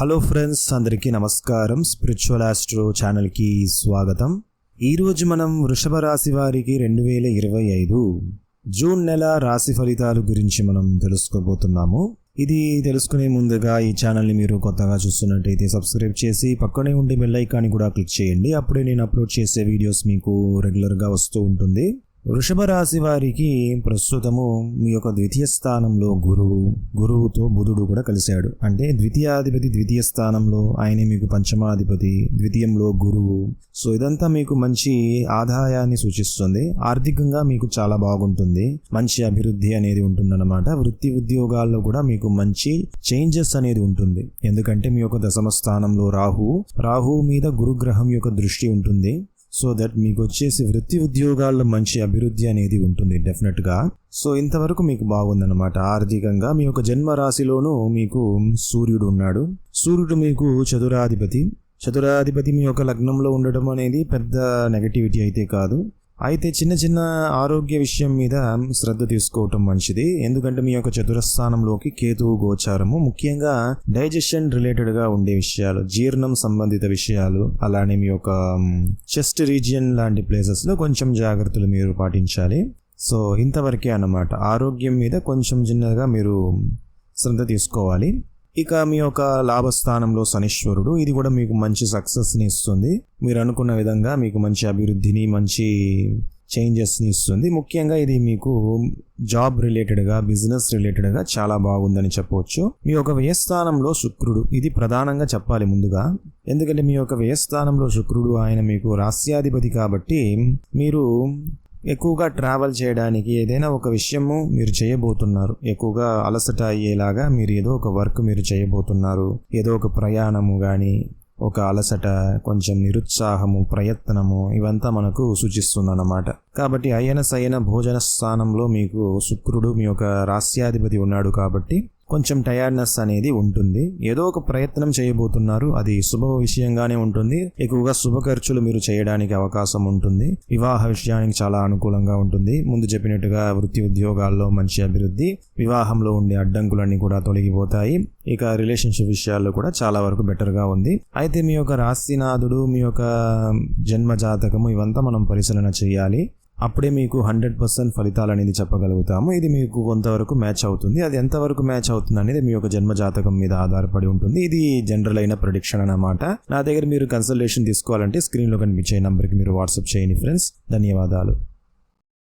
Hello friends అందరికీ నమస్కారం. Spiritual astro ఛానల్కి స్వాగతం. ఈరోజు మనం వృషభ రాశి వారికి రెండు వేల ఇరవై ఐదు జూన్ నెల రాశి ఫలితాలు గురించి మనం తెలుసుకోబోతున్నాము. ఇది తెలుసుకునే ముందుగా ఈ ఛానల్ని మీరు కొత్తగా చూస్తున్నట్టయితే సబ్స్క్రైబ్ చేసి పక్కనే ఉండే బెల్ ఐకాన్ని కూడా క్లిక్ చేయండి. అప్పుడే నేను అప్లోడ్ చేసే వీడియోస్ మీకు రెగ్యులర్గా వస్తూ ఉంటుంది. వృషభ రాశి వారికి ప్రస్తుతము మీ యొక్క ద్వితీయ స్థానంలో గురువు గురువుతో బుధుడు కూడా కలిశాడు. అంటే ద్వితీయాధిపతి ద్వితీయ స్థానంలో ఆయనే మీకు పంచమాధిపతి ద్వితీయంలో గురువు. సో ఇదంతా మీకు మంచి ఆదాయాన్ని సూచిస్తుంది. ఆర్థికంగా మీకు చాలా బాగుంటుంది. మంచి అభివృద్ధి అనేది ఉంటుందన్నమాట. వృత్తి ఉద్యోగాల్లో కూడా మీకు మంచి చేంజెస్ అనేది ఉంటుంది. ఎందుకంటే మీ యొక్క దశమ స్థానంలో రాహు రాహు మీద గురుగ్రహం యొక్క దృష్టి ఉంటుంది. సో దట్ మీకు వచ్చేసి వృత్తి ఉద్యోగాల్లో మంచి అభివృద్ధి అనేది ఉంటుంది డెఫినెట్గా సో ఇంతవరకు మీకు బాగుందన్నమాట. ఆర్థికంగా మీ యొక్క జన్మ రాశిలోనూ మీకు సూర్యుడు ఉన్నాడు. సూర్యుడు మీకు చతురాధిపతి. చతురాధిపతి మీ యొక్క లగ్నంలో ఉండడం అనేది పెద్ద నెగటివిటీ అయితే కాదు. అయితే చిన్న చిన్న ఆరోగ్య విషయం మీద శ్రద్ధ తీసుకోవటం మంచిది. ఎందుకంటే మీ యొక్క చతురస్థానంలోకి కేతువు గోచారము ముఖ్యంగా డైజెషన్ రిలేటెడ్గా ఉండే విషయాలు జీర్ణం సంబంధిత విషయాలు అలానే మీ యొక్క చెస్ట్ రీజియన్ లాంటి ప్లేసెస్లో కొంచెం జాగ్రత్తలు మీరు పాటించాలి. సో ఇంతవరకే అన్నమాట. ఆరోగ్యం మీద కొంచెం చిన్నగా మీరు శ్రద్ధ తీసుకోవాలి. ఇక మీ యొక్క లాభస్థానంలో శనీశ్వరుడు ఇది కూడా మీకు మంచి సక్సెస్ని ఇస్తుంది. మీరు అనుకున్న విధంగా మీకు మంచి అభివృద్ధిని మంచి చేంజెస్ని ఇస్తుంది. ముఖ్యంగా ఇది మీకు జాబ్ రిలేటెడ్గా బిజినెస్ రిలేటెడ్గా చాలా బాగుందని చెప్పవచ్చు మీ యొక్క వ్యయస్థానంలో శుక్రుడు ఇది ప్రధానంగా చెప్పాలి ముందుగా. ఎందుకంటే మీ యొక్క వ్యయస్థానంలో శుక్రుడు ఆయన మీకు రాస్యాధిపతి కాబట్టి మీరు ఎక్కువగా ట్రావెల్ చేయడానికి ఏదైనా ఒక విషయము మీరు చేయబోతున్నారు. ఎక్కువగా అలసట అయ్యేలాగా మీరు ఏదో ఒక వర్క్ మీరు చేయబోతున్నారు. ఏదో ఒక ప్రయాణము కానీ ఒక అలసట కొంచెం నిరుత్సాహము ప్రయత్నము ఇవంతా మనకు సూచిస్తుందన్నమాట. కాబట్టి అయన సయన భోజన స్థానంలో మీకు శుక్రుడు మీ యొక్క రాస్యాధిపతి ఉన్నాడు కాబట్టి కొంచెం టయర్డ్నెస్ అనేది ఉంటుంది. ఏదో ఒక ప్రయత్నం చేయబోతున్నారు. అది శుభ విషయంగానే ఉంటుంది. ఎక్కువగా శుభ ఖర్చులు మీరు చేయడానికి అవకాశం ఉంటుంది. వివాహ విషయానికి చాలా అనుకూలంగా ఉంటుంది. ముందు చెప్పినట్టుగా వృత్తి ఉద్యోగాల్లో మంచి అభివృద్ధి వివాహంలో ఉండే అడ్డంకులన్నీ కూడా తొలగిపోతాయి. ఇక రిలేషన్షిప్ విషయాల్లో కూడా చాలా వరకు బెటర్గా ఉంది. అయితే మీ యొక్క రాశినాథుడు మీ యొక్క జన్మ జాతకము ఇవంతా మనం పరిశీలన చేయాలి. అప్పుడే మీకు హండ్రెడ్ పర్సెంట్ ఫలితాలు అనేది చెప్పగలుగుతాము. ఇది మీకు కొంతవరకు మ్యాచ్ అవుతుంది. అది ఎంతవరకు మ్యాచ్ అవుతుంది అనేది మీ యొక్క జన్మ జాతకం మీద ఆధారపడి ఉంటుంది. ఇది జనరల్ అయిన ప్రొడిక్షన్ అన్నమాట. నా దగ్గర మీరు కన్సల్టేషన్ తీసుకోవాలంటే స్క్రీన్లో కనిపించే నంబర్కి మీరు వాట్సాప్ చేయండి ఫ్రెండ్స్. ధన్యవాదాలు.